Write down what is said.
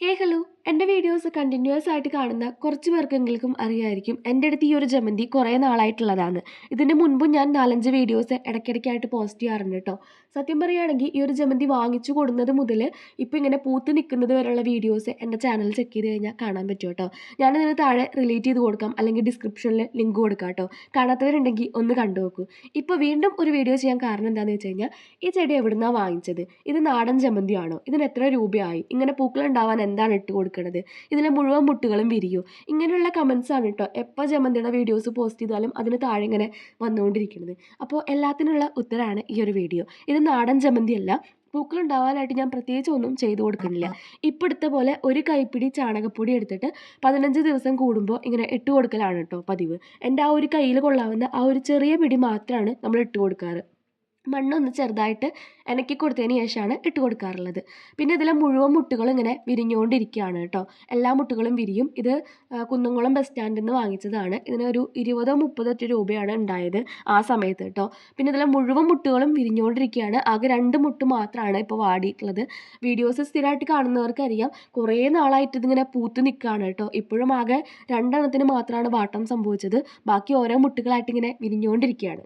Hey, hello. എന്റെ videos continuous ആയിട്ട് കാണുന്ന കുറച്ച് പേർക്കെങ്കിലും അറിയായിരിക്കും എന്റെ അടുത്ത് ഈ ഒരു ജമന്തി കുറേ നാളായിട്ടുള്ളതാണ്. ഇതിന്റെ മുൻപും ഞാൻ നാലഞ്ച് വീഡിയോസ് ഇടയ്ക്കിടയ്ക്കായിട്ട് പോസ്റ്റ് ചെയ്യാറുണ്ട് കേട്ടോ. സത്യം പറയുകയാണെങ്കിൽ ഈ ഒരു ജമന്തി വാങ്ങിച്ചു കൊടുക്കുന്നത് മുതൽ ഇപ്പോൾ ഇങ്ങനെ പൂത്ത് നിൽക്കുന്നത് വരെയുള്ള വീഡിയോസ് എന്റെ ചാനൽ ചെക്ക് ചെയ്ത് കഴിഞ്ഞാൽ കാണാൻ പറ്റും കേട്ടോ. ഞാനിതിന് താഴെ റിലേറ്റ് ചെയ്ത് കൊടുക്കാം അല്ലെങ്കിൽ ഡിസ്ക്രിപ്ഷനിൽ ലിങ്ക് കൊടുക്കാം കേട്ടോ. കാണാത്തവരുണ്ടെങ്കിൽ ഒന്ന് കണ്ടു നോക്കൂ. ഇപ്പോൾ വീണ്ടും ഒരു വീഡിയോ ചെയ്യാൻ കാരണം എന്താണെന്ന് വെച്ച് കഴിഞ്ഞാൽ ഈ ചെടി എവിടുന്നാണ് വാങ്ങിച്ചത്? ഇത് നാടൻ ജമന്തിയാണോ? ഇതിന് എത്ര രൂപയായി? ഇങ്ങനെ പൂക്കളുണ്ടാവാൻ എന്താണ് ഇട്ട് കൊടുക്കുന്നത് ഇതിലെ മുഴുവൻ മുട്ടുകളും വിരിയും. ഇങ്ങനെയുള്ള കമൻസ് ആണ് കേട്ടോ എപ്പോൾ ജമന്തിയുടെ വീഡിയോസ് പോസ്റ്റ് ചെയ്താലും അതിന് താഴെ ഇങ്ങനെ വന്നുകൊണ്ടിരിക്കുന്നത് അപ്പോൾ എല്ലാത്തിനുള്ള ഉത്തരമാണ് ഈ ഒരു വീഡിയോ ഇത് നാടൻ ജമന്തി അല്ല പൂക്കളുണ്ടാവാനായിട്ട് ഞാൻ പ്രത്യേകിച്ച് ഒന്നും ചെയ്തു കൊടുക്കുന്നില്ല. ഇപ്പം എടുത്ത പോലെ ഒരു കൈപ്പിടി ചാണകപ്പൊടി എടുത്തിട്ട് പതിനഞ്ച് ദിവസം കൂടുമ്പോൾ ഇങ്ങനെ ഇട്ട് കൊടുക്കലാണ് കേട്ടോ പതിവ്. എന്റെ ആ ഒരു കയ്യിൽ കൊള്ളാവുന്ന ആ ഒരു ചെറിയ പിടി മാത്രമാണ് നമ്മൾ ഇട്ട് കൊടുക്കാറ്. മണ്ണൊന്ന് ചെറുതായിട്ട് ഇണക്കി കൊടുത്തതിന് ശേഷമാണ് ഇട്ട് കൊടുക്കാറുള്ളത്. പിന്നെ ഇതിലെ മുഴുവൻ മുട്ടുകളും ഇങ്ങനെ വിരിഞ്ഞുകൊണ്ടിരിക്കുകയാണ് കേട്ടോ. എല്ലാ മുട്ടുകളും വിരിയും. ഇത് കുന്നംകുളം ബസ് സ്റ്റാൻഡിൽ നിന്ന് വാങ്ങിച്ചതാണ്. ഇതിനൊരു ഇരുപതോ മുപ്പതോ രൂപയാണ് ഉണ്ടായത് ആ സമയത്ത് കേട്ടോ. പിന്നെ ഇതിലെ മുഴുവൻ മുട്ടുകളും വിരിഞ്ഞുകൊണ്ടിരിക്കുകയാണ്. ആകെ രണ്ട് മുട്ട് മാത്രമാണ് ഇപ്പോൾ വാടിയിട്ടുള്ളത്. വീഡിയോസ് സ്ഥിരമായിട്ട് കാണുന്നവർക്കറിയാം കുറേ നാളായിട്ട് ഇതിങ്ങനെ പൂത്ത് നിൽക്കുകയാണ് കേട്ടോ. ഇപ്പോഴും ആകെ രണ്ടെണ്ണത്തിന് മാത്രമാണ് വാട്ടം സംഭവിച്ചത്. ബാക്കി ഓരോ മുട്ടുകളായിട്ട് ഇങ്ങനെ വിരിഞ്ഞുകൊണ്ടിരിക്കുകയാണ്.